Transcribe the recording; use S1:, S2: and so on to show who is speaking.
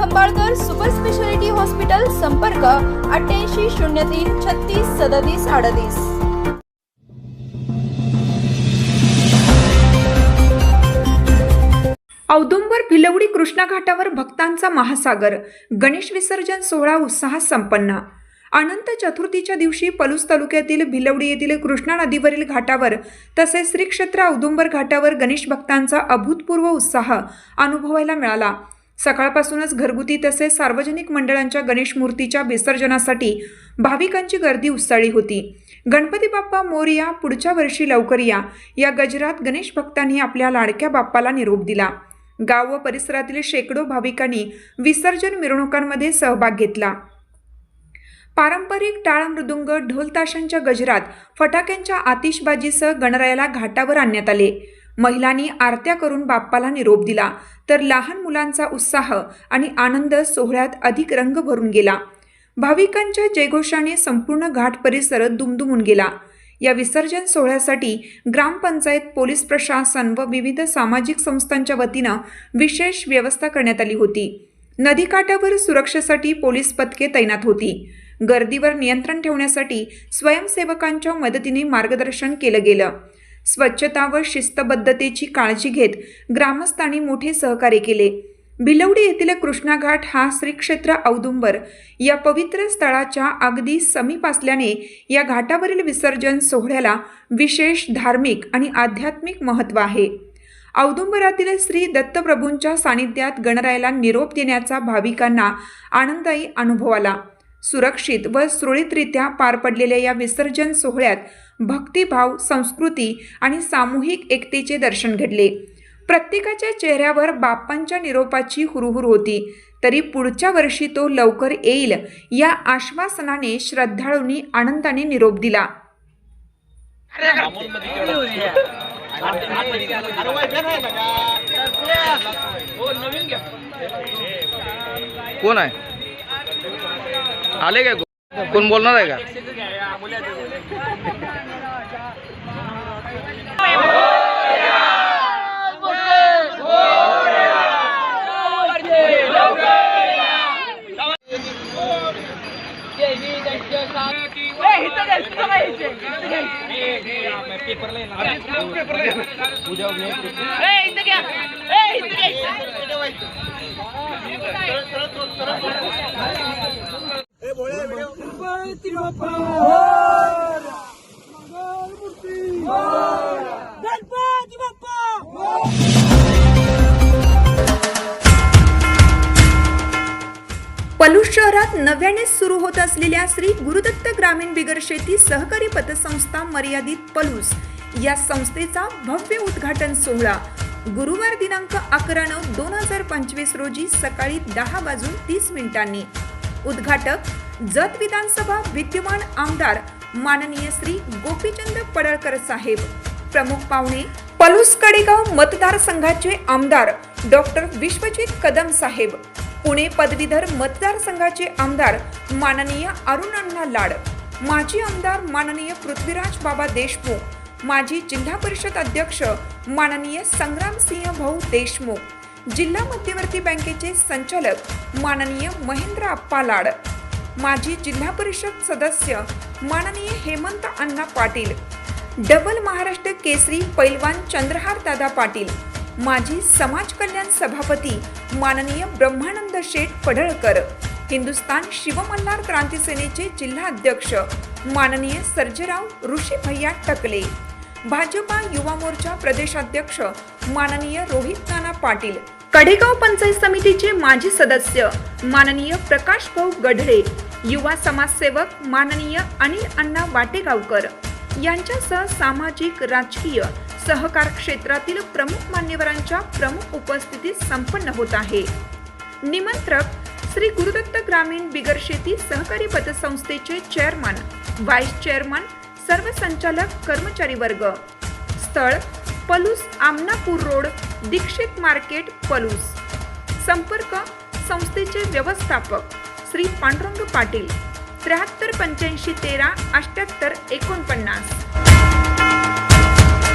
S1: Khambalkar super speciality hospital संपर्क अठ्ठ्याऐंशी शून्य तीन छत्तीस सदतीस अडतीस.
S2: औदुंबर भिलवडी कृष्णा घाटावर भक्तांचा महासागर. गणेश विसर्जन सोहळा उत्साहात संपन्न. अनंत चतुर्थीच्या दिवशी पलूस तालुक्यातील भिलवडी येथील कृष्णा नदीवरील घाटावर तसेच श्री क्षेत्र औदुंबर घाटावर गणेश भक्तांचा अभूतपूर्व उत्साह अनुभवायला मिळाला. सकाळपासूनच घरगुती तसेच सार्वजनिक मंडळांच्या गणेश मूर्तीच्या विसर्जनासाठी भाविकांची गर्दी उसळली होती. गणपती बाप्पा मोरया पुढच्या वर्षी लवकर या. या गजरात गणेश भक्तांनी आपल्या लाडक्या बाप्पाला निरोप दिला. गाव व परिसरातील शेकडो भाविकांनी विसर्जन मिरवणुकांमध्ये सहभाग घेतला. पारंपरिक टाळ मृदुंग ढोल ताशांच्या गजरात फटाक्यांच्या आतिषबाजीसह गणरायाला घाटावर आणण्यात आले. महिलांनी आरत्या करून बाप्पाला निरोप दिला. तर लहान मुलांचा उत्साह आणि आनंद सोहळ्यात अधिक रंग भरून गेला. भाविकांच्या जयघोषाने संपूर्ण घाट परिसर दुमदुमून गेला. या विसर्जन सोहळ्यासाठी ग्रामपंचायत पोलीस प्रशासन व विविध सामाजिक संस्थांच्या वतीनं विशेष व्यवस्था करण्यात आली होती. नदीकाठावर सुरक्षेसाठी पोलीस पथके तैनात होती. गर्दीवर नियंत्रण ठेवण्यासाठी स्वयंसेवकांच्या मदतीने मार्गदर्शन केलं गेलं. स्वच्छता व शिस्तबद्धतेची काळजी घेत ग्रामस्थांनी मोठे सहकार्य केले. भिलवडी येथील कृष्णाघाट हा श्रीक्षेत्र औदुंबर या पवित्र स्थळाच्या अगदी समीप असल्याने या घाटावरील विसर्जन सोहळ्याला विशेष धार्मिक आणि आध्यात्मिक महत्त्व आहे. औदुंबरातील श्री दत्तप्रभूंच्या सानिध्यात गणरायाला निरोप देण्याचा भाविकांना आनंददायी अनुभव आला. सुरक्षित व सुरळीतरित्या पार पडलेल्या या विसर्जन सोहळ्यात भक्तिभाव संस्कृती आणि सामूहिक एकतेचे दर्शन घडले. प्रत्येकाच्या चेहऱ्यावर बाप्पांच्या निरोपाची हुरहुर होती. तरी पुढच्या वर्षी तो लवकर येईल या आश्वासनाने श्रद्धाळूंनी आनंदाने निरोप दिला.
S3: कोण आहे? आले काय कोण? बोलणार आहे का
S2: पलूस शहरात नव्याने सुरू होत असलेल्या श्री गुरुदत्त ग्रामीण बिगर शेती सहकारी पतसंस्था मर्यादित पलूस या संस्थेचा भव्य उद्घाटन सोहळा. गुरुवार दिनांक अकरा नऊ दोन हजार पंचवीस रोजी सकाळी दहा वाजून तीस मिनिटांनी. उद्घाटक जत विधानसभा विद्यमान आमदार माननीय श्री गोपीचंद पडळकर साहेब. प्रमुख पाहुणे पलूस कडेगाव मतदारसंघाचे आमदार डॉक्टर विश्वजित कदम साहेब. पुणे पदवीधर मतदारसंघाचे आमदार माननीय अरुण अण्णा लाड. माजी आमदार माननीय पृथ्वीराज बाबा देशमुख. माजी जिल्हा परिषद अध्यक्ष माननीय संग्रामसिंह भाऊ देशमुख. जिल्हा मध्यवर्ती बँकेचे संचालक माननीय महेंद्र अप्पा लाड. माजी जिल्हा परिषद सदस्य माननीय हेमंत अण्णा पाटील डबल महाराष्ट्र केसरी पैलवान चंद्रहार दादा पाटील माजी समाज कल्याण सभापती माननीय ब्रह्मानंद शेठ पडळकर हिंदुस्तान शिवमल्हार क्रांती सेनेचे जिल्हा अध्यक्ष माननीय सर्जेराव ऋषी भैया टकले भाजपा युवा मोर्चा प्रदेशाध्यक्ष माननीय रोहित नाना पाटील कडेगाव पंचायत समितीचे माजी सदस्य माननीय प्रकाश भाऊ गढळे युवा समाजसेवक माननीय अनिल अण्णा वाटेगावकर यांच्यासह सामाजिक राजकीय सहकार क्षेत्रातील प्रमुख मान्यवरांच्या प्रमुख उपस्थितीत संपन्न होत आहे. निमंत्रक श्री गुरुदत्त ग्रामीण बिगर शेती सहकारी पतसंस्थेचे चेअरमन व्हाईस चेअरमन सर्व संचालक कर्मचारी वर्ग. स्थळ पलूस आमनापूर रोड दीक्षित मार्केट पलूस. संपर्क संस्थेचे व्यवस्थापक श्री पांडुरंग पाटील. त्र्याहत्तर पंच्याऐंशी तेरा अठ्ठ्याहत्तर एकोणपन्नास.